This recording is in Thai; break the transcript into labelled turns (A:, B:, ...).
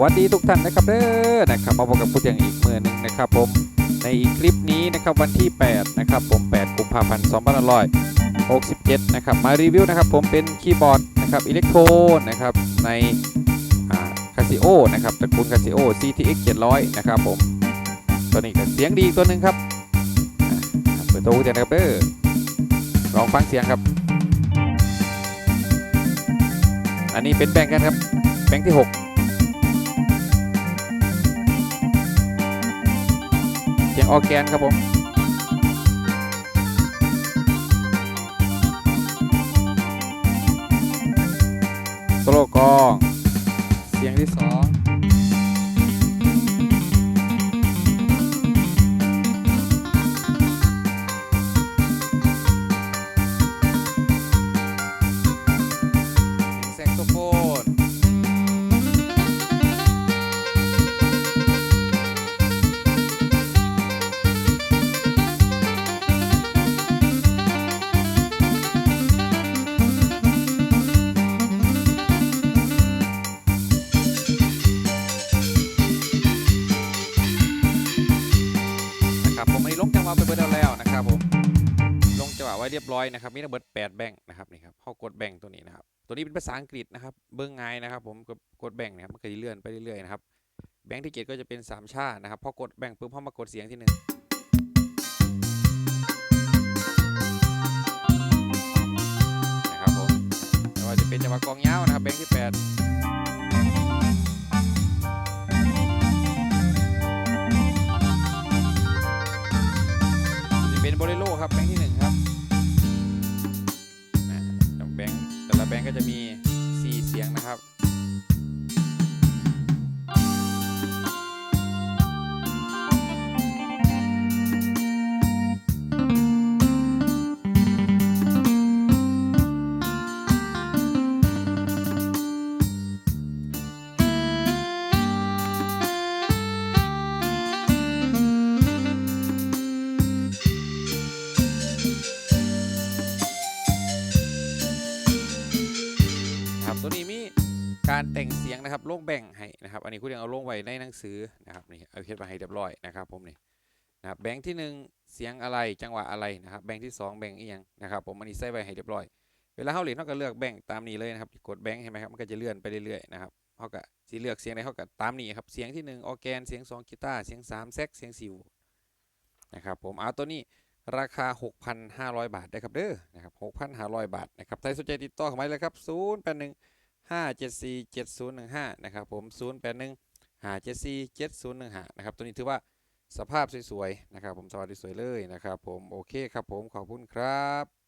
A: วัสดีทุกท่านนะครับเด้อนะครับมาพบกับผู้เสียงอีกมือหนึ่งนะครับผมในอีกคลิปนี้นะครับวันที่ 8 นะครับผม 8 กุมภาพันธ์2567 นะครับ มารีวิวนะครับผมเป็นคีย์บอร์ดนะครับอิเล็กโทรนะครับในคาซิโอนะครับตระกูลคาซิโอ CTX 700 นะครับผม ตัวนี้ก็เสียงดีอีกตัวหนึ่งครับเปิดตัวผู้เสียงนะครับเด้อลองฟังเสียงครับ อันนี้เป็นแบงค์กันครับแบงค์ที่ 6 เสียงออแกนครับผมโซโลกอง เสียงที่สอง ผมอันนี้ลงจังหวะไปเบิดแล้วนะครับผมลงจังหวะไว้เรียบร้อยนะครับมีทั้งเบิด8แบ่งนะครับนี่ครับเข้ากดแบ่งตัวนี้นะครับตัวนี้เป็นภาษาอังกฤษนะครับเบิ้งง่ายนะครับผมกดแบ่งนะครับมันก็จะเลื่อนไปเรื่อยๆนะครับแบ่งที่เจ็ดก็จะเป็นสามชาตินะครับพอกดแบ่งปุ๊บพอมากดเสียงที่หนึ่งนะครับผมไม่ว่าจะเป็นจังหวะกองยาวนะครับแบ่งที่แปด ก็จะมี 4 เสียงนะครับนะครับ การแต่งเสียงนะครับโล่งแบ่งให้นะครับ อันนี้คุณยังเอาโล่งไว้ในหนังสือนะครับนี่เอาเขียนมาให้เรียบร้อยนะครับผมนี่นะครับแบ่งที่หนึ่งเสียงอะไรจังหวะอะไรนะครับแบ่งที่สองแบ่งอีหยังนะครับผมอันนี้ใส่ไว้ให้เรียบร้อย เวลาเขาเรียนเขาก็เลือกแบ่งตามนี้เลยนะครับกดแบ่งเห็นไหมครับมันก็จะเลื่อนไปเรื่อยๆนะครับเขาก็สีเลือกเสียงไหนเขาก็ตามนี้ครับเสียงที่หนึ่งออแกนเสียงสองกีตาร์เสียงสามแซกเสียงสี่โหวตนะครับผมเอาตัวนี้ราคา 6,500 บาทได้ครับเด้อนะครับ6,500 บาทนะครับใครสนใจติดต่อเข้ามาเลยครับ081ห้า เจ็ดสี่เจ็ดศูนย์หนึ่งห้านะครับผมศูนย์แปดหนึ่งห้าเจ็ดสี่เจ็ดศูนย์หนึ่งห้านะครับ ตัวนี้ถือว่าสภาพสวยๆ นะครับผมสวัสดีสวยเลยนะครับผม โอเคครับผม ขอบคุณครับ